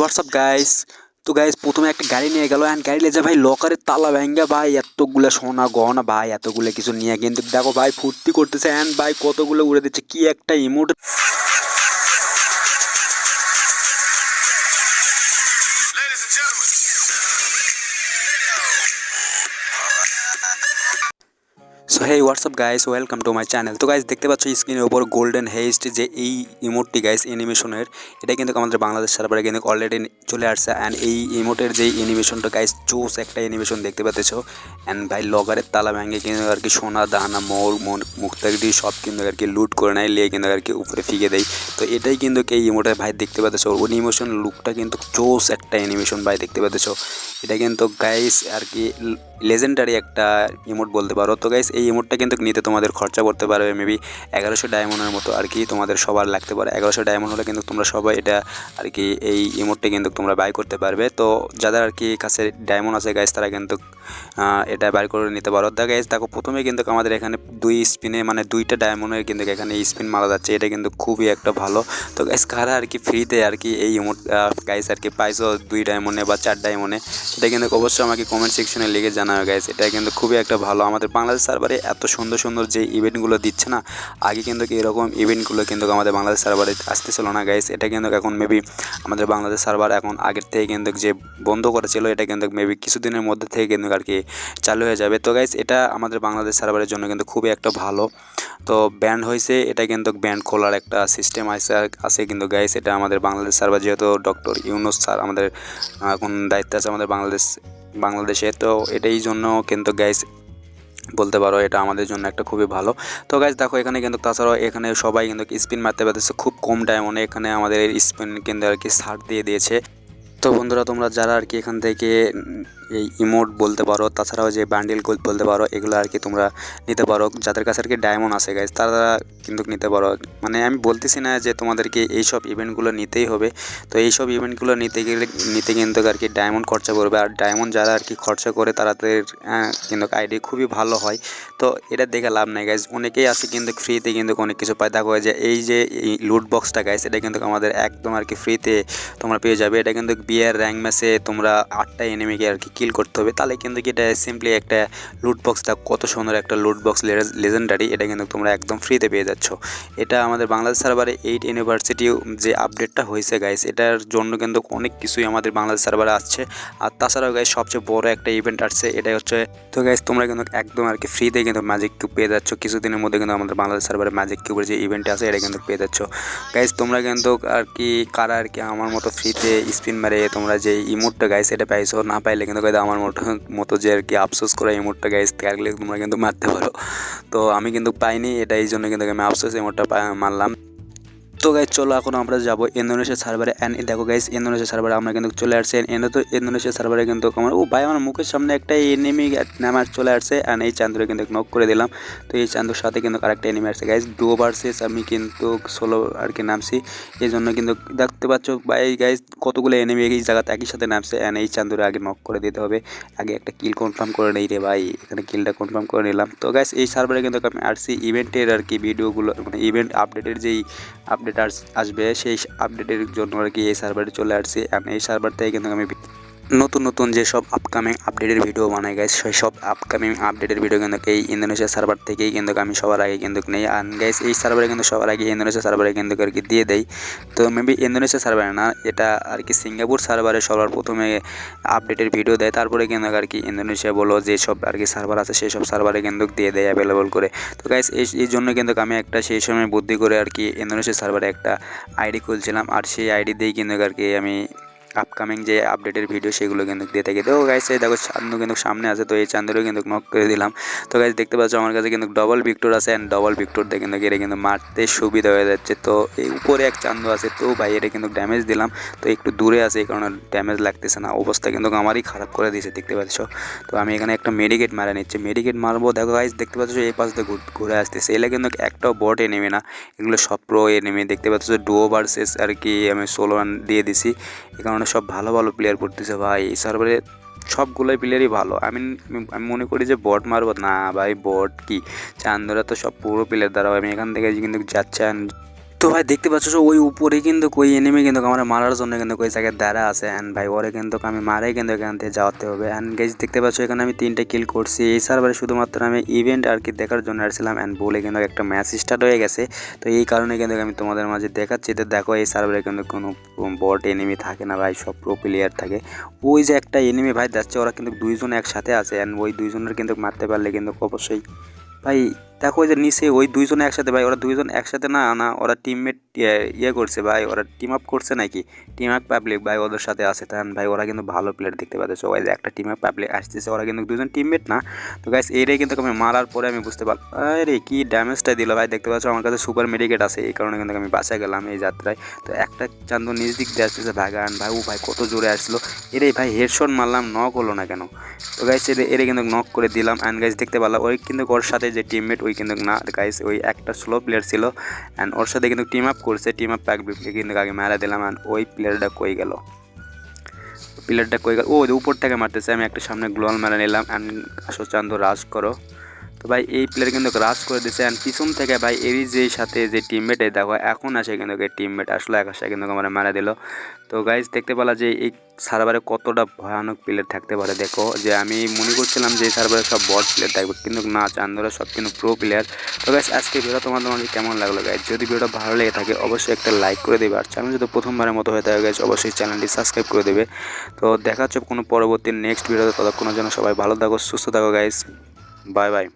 WhatsApp guys তো guys প্রথমে একটা গাড়ি নিয়ে গেল। অ্যান্ড গাড়ি নিয়ে ভাই লকারে তালা ভেঙ্গা ভাই, এতগুলো সোনা গহনা ভাই, এতগুলো কিছু নিয়ে কিন্তু দেখো ভাই, ফুর্তি করতেছে। অ্যান্ড ভাই কতগুলো উড়ে দিচ্ছে, কি একটা emote so hey WhatsApp guys welcome to my channel তো গাইস দেখতে পাচ্ছ স্ক্রিনের উপর গোল্ডেন হেস্ট যে এই ইমোটটি গাইস অ্যানিমেশনের এটা কিন্তু আমাদের বাংলাদেশ সার্ভারে কিন্তু অলরেডি চলে আসছে। অ্যান্ড এই ইমোটের যে অ্যানিমেশনটা গাইস চোস একটা অ্যানিমেশন দেখতে পাচ্ছ। অ্যান্ড ভাই, লগারের তালা ভেঙে কিন্তু আর কি সোনা, দানা, মোর মুক্তাগিরি সব কিন্তু আর কি লুট করে নেয় লিয়ে কিন্তু আর কি উপরে ফিকে দেয়। তো এটাই কিন্তু এই ইমোটের ভাই দেখতে পাচ্ছ। ওর অ্যানিমেশন লুকটা কিন্তু চোস একটা অ্যানিমেশন ভাই দেখতে পাচ্ছ। এটা কিন্তু গাইস আর কি লেজেন্ডারি একটা ইমোট বলতে পারো। তো গাইস এই ইমোটটা কিন্তু নিতে তোমাদের খরচা করতে পারবে মেবি এগারোশো ডায়মন্ডের মতো আর কি তোমাদের সবার লাগতে পারে। এগারোশো ডায়মন্ড হলে কিন্তু তোমরা সবাই এটা আর কি এই ইমোটটা কিন্তু তোমরা বাই করতে পারবে। তো যাদের আর কি কাছে ডায়মন্ড আছে গাইস তারা কিন্তু এটা বাই করে নিতে পারো। দা গাইস দেখো প্রথমে কিন্তু আমাদের এখানে দুই স্পিনে মানে দুইটা ডায়মন্ডের কিন্তু এখানে স্পিন মারা যাচ্ছে। এটা কিন্তু খুবই একটা ভালো। তো গাইস কারা আর কি ফ্রিতে আর কি এই ইমোট গাইস আর কি পাইছো দুই ডায়মন্ডে বা চার ডায়মন্ডে সেটা কিন্তু অবশ্যই আমাকে কমেন্ট সেকশনে লিখে জানাবে গাইস এটা কিন্তু খুবই একটা ভালো। আমাদের বাংলাদেশ সার্ভারে এত সুন্দর সুন্দর যে ইভেন্টগুলো দিচ্ছে না, আগে কিন্তু এরকম ইভেন্টগুলো কিন্তু আমাদের বাংলাদেশ সার্ভারে আসতেছিল না গাইস এটা কিন্তু এখন মেবি আমাদের বাংলাদেশ সার্ভার এখন আগের থেকে কিন্তু যে বন্ধ করেছিল, এটা কিন্তু মেবি কিছুদিনের মধ্যে থেকে কিন্তু আর কি চালু হয়ে যাবে। তো গাইস এটা আমাদের বাংলাদেশ সার্ভারের জন্য কিন্তু খুবই একটা ভালো। তো ব্যান্ড হয়েছে, এটা কিন্তু ব্যান্ড খোলার একটা সিস্টেম আছে আছে কিন্তু গাইস এটা আমাদের বাংলাদেশ সার্ভার যেহেতু ডক্টর ইউনুস স্যার আমাদের এখন দায়িত্ব আছে আমাদের বাংলাদেশ, বাংলাদেশে। তো এটাই জন্য কিন্তু গাইস বলতে পারো, এটা আমাদের জন্য একটা খুবই ভালো। তো গাইজ দেখো, এখানে কিন্তু তাছাড়াও এখানে সবাই কিন্তু স্পিন মারতে পারতেছে খুব কম টাইম অনেক এখানে আমাদের স্পিন কিন্তু আর কি সার দিয়ে দিয়েছে। তো বন্ধুরা তোমরা যারা আর কি এখান থেকে এই ইমোট বলতে পারো তাছাড়াও যে বান্ডিল গোল বলতে পারো এগুলো আর কি তোমরা নিতে পারো। যাদের কাছে আর কি ডায়মন্ড আছে গাইজ তারা কিন্তু নিতে পারো। মানে আমি বলতেছি না যে তোমাদেরকে এইসব ইভেন্টগুলো নিতেই হবে। তো এইসব ইভেন্টগুলো নিতে গেলে নিতে কিন্তু আর কি ডায়মন্ড খরচা করবে আর ডায়মন্ড যারা আর কি খরচা করে তাদের আহ, কিন্তু আইডি খুবই ভালো হয়। তো এটা দেখে লাভ নাই গাইজ অনেকেই আছে কিন্তু ফ্রিতে কিন্তু অনেক কিছু পায়। দেখো যে এই যে লুট বক্সটা গাইজ এটা কিন্তু আমাদের একদম আর কি ফ্রিতে তোমরা পেয়ে যাবে। এটা কিন্তু বিয়ের র্যাঙ্ক ম্যাচে তোমরা আটটা এনিমিকে আর কি কিল করতে হবে, তাহলে কিন্তু কি এটা সিম্পলি একটা লুট বক্স দেখ কত সুন্দর একটা লুট বক্স লেজেন্ডারি এটা কিন্তু তোমরা একদম ফ্রিতে পেয়ে যাচ্ছ। এটা আমাদের বাংলাদেশ সার্ভারে এইট ইউনিভার্সিটি যে আপডেটটা হয়েছে গাইস এটার জন্য কিন্তু অনেক কিছুই আমাদের বাংলাদেশ সার্ভারে আসছে আর তাছাড়াও গাইস সবচেয়ে বড় একটা ইভেন্ট আসছে এটা হচ্ছে, তো গাইস তোমরা কিন্তু একদম আর কি ফ্রিতে কিন্তু ম্যাজিক কিউব পেয়ে যাচ্ছ। কিছুদিনের মধ্যে কিন্তু আমাদের বাংলাদেশ সার্ভারে ম্যাজিক কিউবের যে ইভেন্ট আছে, এটা কিন্তু পেয়ে যাচ্ছ। গাইস তোমরা কিন্তু আর কি, কারা আর কি আমার মতো ফ্রিতে স্পিন মেরে তোমরা যে ইমোটটা গাইস এটা পাইছো, না পাইলে কিন্তু আমার মতো মতো যে আর কি আফসোস করে ইমোটটা গাইস থাকলে তোমরা কিন্তু মারতে পারো। তো আমি কিন্তু পাইনি এটা এই জন্য কিন্তু আমি আফসোস ইমোটটা মারলাম। তো গাইজ চলো এখন আমরা যাব ইন্দোনেশিয়া সার্ভারে। অ্যান্ড দেখো গাইজ ইন্দোনেশিয়া সার্ভারে আমরা কিন্তু চলে আসছে। এনে তো ইন্দোনেশিয়া সার্ভারে কিন্তু আমার ও ভাই, আমার মুখের সামনে একটা এনিমি নামার চলে আসছে। অ্যান্ড এই চান্দুরে কিন্তু নক করে দিলাম। তো এই চান্দুর সাথে কিন্তু আরেকটা এনিমি আসছে। গাইজ ডুও ভার্সেস আমি কিন্তু সোলো আর কি নামছি। এই জন্য কিন্তু দেখতে পাচ্ছ ভাই গাইজ কতগুলো এনিমি এই জায়গাতে একই সাথে নামছে। অ্যান্ড এই চান্দুরে আগে নক করে দিতে হবে। আগে একটা কিল কনফার্ম করে নেই রে ভাই। এখানে কিলটা কনফার্ম করে নিলাম। তো গাইজ এই সার্ভারে কিন্তু আমি আসছি। ইভেন্টের আর কি ভিডিওগুলো মানে ইভেন্ট আপডেটের যেই আপডেট আসবে, সেই আপডেটের জন্য আর কি এই সার্ভারে চলে আসছি। আর এই সার্ভার থেকে কিন্তু আমি নতুন নতুন যেসব আপকামিং আপডেটের ভিডিও বানাই গাইস সেই সব আপকামিং আপডেটের ভিডিও কিন্তু এই ইন্দোনেশিয়া সার্ভার থেকেই কিন্তু আমি সবার আগে কিন্তু নেই। আর গাইস এই সার্ভারে কিন্তু সবার আগে ইন্দোনেশিয়া সার্ভারে কিন্তু আর কি দিয়ে দেয় তো মেবি ইন্দোনেশিয়া সার্ভারে না, এটা আর কি সিঙ্গাপুর সার্ভারে সবার প্রথমে আপডেটের ভিডিও দেয়। তারপরে কিন্তু আর কি ইন্দোনেশিয়া বলো যেসব আর কি সার্ভার আছে, সেই সব সার্ভারে কিন্তু দিয়ে দেয় অ্যাভেলেবল করে। তো গাইস এই এই জন্য কিন্তু আমি একটা সেই সময় বুদ্ধি করে আর কি ইন্দোনেশিয়া সার্ভারে একটা আইডি খুলছিলাম। আর সেই আইডি দিয়েই কিন্তু আর কি আমি আপকামিং যে আপডেটের ভিডিও সেগুলো কিন্তু দিয়ে থাকি। তো গাইস এই দেখো, চান্দু কিন্তু সামনে আছে, তো এই চান্দুরও কিন্তু নক করে দিলাম। তো গাইস দেখতে পাচ্ছ আমার কাছে কিন্তু ডবল ভিক্টর আছে অ্যান্ড ডবল ভিক্টর দিয়ে কিন্তু এটা কিন্তু মারতে সুবিধা হয়ে যাচ্ছে। তো এই উপরে এক চান্দু আছে, তো ভাই এটা কিন্তু ড্যামেজ দিলাম। তো একটু দূরে আছে, এই কারণে ড্যামেজ লাগতেছে না। অবস্থা কিন্তু আমারই খারাপ করে দিয়েছে, দেখতে পাচ্ছ? তো আমি এখানে একটা মেডিকেট মারা নিচ্ছি। মেডিকেট মারবো, দেখো গাইস দেখতে পাচ্ছ এই পাশ দিয়ে ঘুর- আসতেছে। এগুলো কিন্তু একটাও বট এনেমে না। এগুলো সব প্রো এনেমে দেখতে পাচ্ছ ডুও ভার্সেস আর কি আমি সোলো দিয়ে দিছি। কারণে সব ভালো ভালো প্লেয়ার পড়তেছে ভাই। এই সার্ভারে সবগুলোই প্লেয়ারই ভালো। আমি আমি মনে করি যে বট মারবো। না ভাই বট কি? চান্দরা তো সব পুরো প্লেয়ার দাঁড়াবো আমি এখান থেকে কিন্তু যাচ্ছে তো ভাই দেখতে পাচ্ছ ওই উপরে কিন্তু ওই এনিমি কিন্তু আমার মারার জন্য কিন্তু ওই জায়গায় দাঁড়া আছে। অ্যান্ড ভাই, ওরে কিন্তু আমি মারাই কিন্তু এখান থেকে যাওয়াতে হবে। অ্যান্ড গাইজ দেখতে পাচ্ছ, এখানে আমি তিনটে কিল করছি। এই সার্ভারে শুধুমাত্র আমি ইভেন্ট আর কি দেখার জন্য আসছিলাম। অ্যান্ড বলে কিন্তু একটা ম্যাচ স্টার্ট হয়ে গেছে। তো এই কারণে কিন্তু আমি তোমাদের মাঝে দেখাচ্ছি। তো দেখো, এই সার্ভারে কিন্তু কোনো বট এনিমি থাকে না ভাই, সব প্রো প্লেয়ার থাকে। ওই যে একটা এনিমি ভাই যাচ্ছে, ওরা কিন্তু দুইজন একসাথে আছে। অ্যান্ড ওই দুইজনের কিন্তু মারতে পারলে কিন্তু অবশ্যই ভাই দেখো ওই যে নিচে ওই দুইজন একসাথে, ভাই, ওরা দুইজন একসাথে না না, ওরা টিমমেট ইয়ে করছে, ভাই, ওরা টিম আপ করছে নাকি? টিম আপ পাবলিক ভাই, ওদের সাথে আছে। তাই ভাই, ওরা কিন্তু ভালো প্লেয়ার দেখতে পাচ্ছে ওই যে একটা টিম আপ পাবলিক আসতেছে, ওরা কিন্তু দুজন টিমমেট না। তো গাইস এটাই কিন্তু আমি মারার পরে আমি বুঝতে পারলাম আরে, কি ড্যামেজটা দিল, ভাই, দেখতে পাচ্ছ? আমার কাছে সুপার মেডিকেট আছে, এই কারণে কিন্তু আমি বাসা গেলাম এই যাত্রায়। তো একটা চান্দু নিজ দিক দিয়ে আসতেছে, ভাগান, ভাই, ও ভাই, কত জোরে আসলো। এরে, ভাই হেডশট মারলাম নক হলো না কেন? তো গাইস এরে কিন্তু নক করে দিলাম। অ্যান্ড গাইস দেখতে পারলাম ওই কিন্তু ওর সাথে যে টিমমেট ওই কিন্তু না গাইস ওই একটা স্লো প্লেয়ার ছিল অ্যান্ড ওর সাথে কিন্তু টিম আপ করছে টিম আপ প্যাক কিন্তু আগে মারা দিলাম অ্যান্ড ওই প্লেয়ারটা কই গেল? প্লেয়ারটা কই গেল? ও উপর থেকে মারতেছে, আমি একটা সামনে গ্লোয়াল মারা নিলাম অ্যান্ড আসো চান্দ রাজ করো। তো ভাই, এই প্লেয়ার কিন্তু রাজ করে দিছে অ্যান্ড পিছন থেকে ভাই এরই যে সাথে যে টিমমেট দেখো, এখন আসে কিন্তু টিমমেট আসলো, এক আসে কিন্তু আমার মারা দিল। তো গাইজ দেখতে পেলা যে এই সার্ভারে কতটা ভয়ানক প্লেয়ার থাকতে পারে, দেখো। যে আমি মনে করছিলাম যে সার্ভারে সব বট প্লেয়ার থাকবে, কিন্তু না, চান্দরা সব কিন্তু প্রো প্লেয়ার তো গাইজ আজকে ভিডিও তোমাদের মধ্যে কেমন লাগল গাইজ যদি ভিডিওটা ভালো লেগে থাকে, অবশ্যই একটা লাইক করে দেবে। আর চ্যানেল যদি প্রথমবারের মতো হয়ে থাকে গাইজ অবশ্যই চ্যানেলটি সাবস্ক্রাইব করে দেবে। তো দেখা হচ্ছে কোনো পরবর্তী নেক্সট ভিডিওতে ততক্ষণের জন্য সবাই ভালো থাকো, সুস্থ থাকো গাইজ বাই বাই